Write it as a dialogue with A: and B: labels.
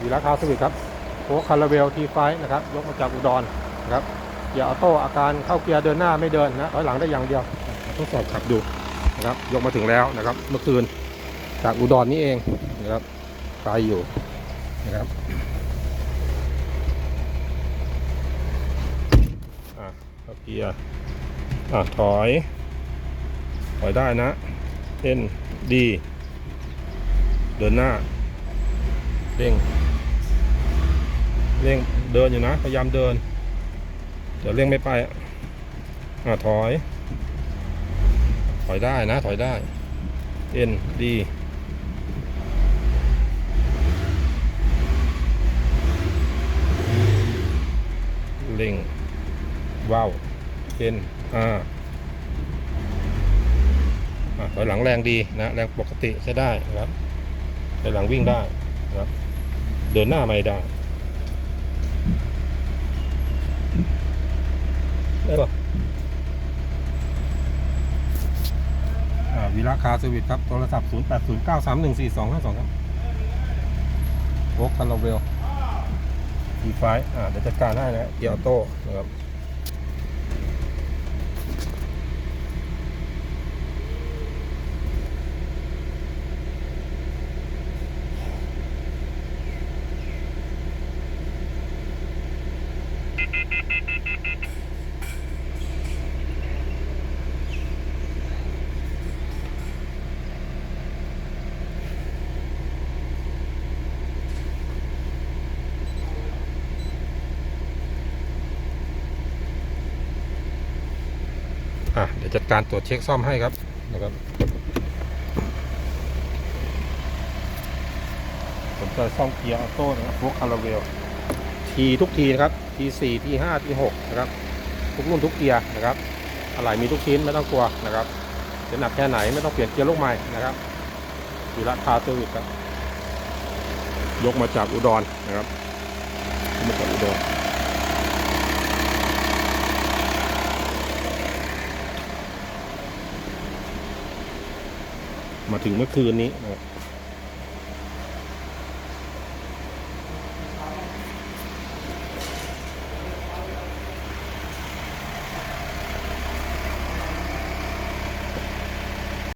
A: วีราคาสวิตครับโฟคาราเวลทีไฟนะครับ ยกมาจากอุดรนะครับเกียร์ออโต้อาการเข้าเกียร์เดินหน้าไม่เดินนะถอยหลังได้อย่างเดียวทดสอบขับดูนะครับยกมาถึงแล้วนะครับ เมื่อคืนจากอุดรนนี่เองนะครับไกลอยู่นะครับอะเข้าเกียร์อะถอย ถอยได้นะเอ็นดี เดินหน้าเร่งเร่งเดินอยู่นะ พยายามเดิน เดี๋ยวเร่งไม่ไปอะถอย ถอยได้นะ ถอยได้เอ็นดีเร่งว้าวเอ็นอ่าอะถอยหลังแรงดีนะ แรงปกติใช้ได้นะครับ ถอยหลังวิ่งได้นะเดินหน้าไม่ได้ได้ปะวีราคาสวิตครับ โทรศัพท์ 0 8 0 9 3 1 4 2 5 2 ครับวกคาราเวลดีไฟอ่าเดี๋ยวจัดการให้นะเกียร์ออโต้นะครับะเดี๋ยวจัดการตรวจเช็คซ่อมให้ครับนะครับผมจะซ่อมเกียร์ออโต้นะครับพวกคาราเวล ทีทุกทีนะครับทีสี่ทีห้าทีหกนะครับ ทุกรุ่นทุกเกียร์นะครับอะไรมีทุกชิ้นไม่ต้องกลัวนะครับจะหนักแค่ไหนไม่ต้องเปลี่ยนเกียร์ลูกใหม่นะครับวีระคาเซอร์วิสครับ ยกมาจากอุดรนะครับมาจากอุดรมาถึงเมื่อคืนนี้นะครับ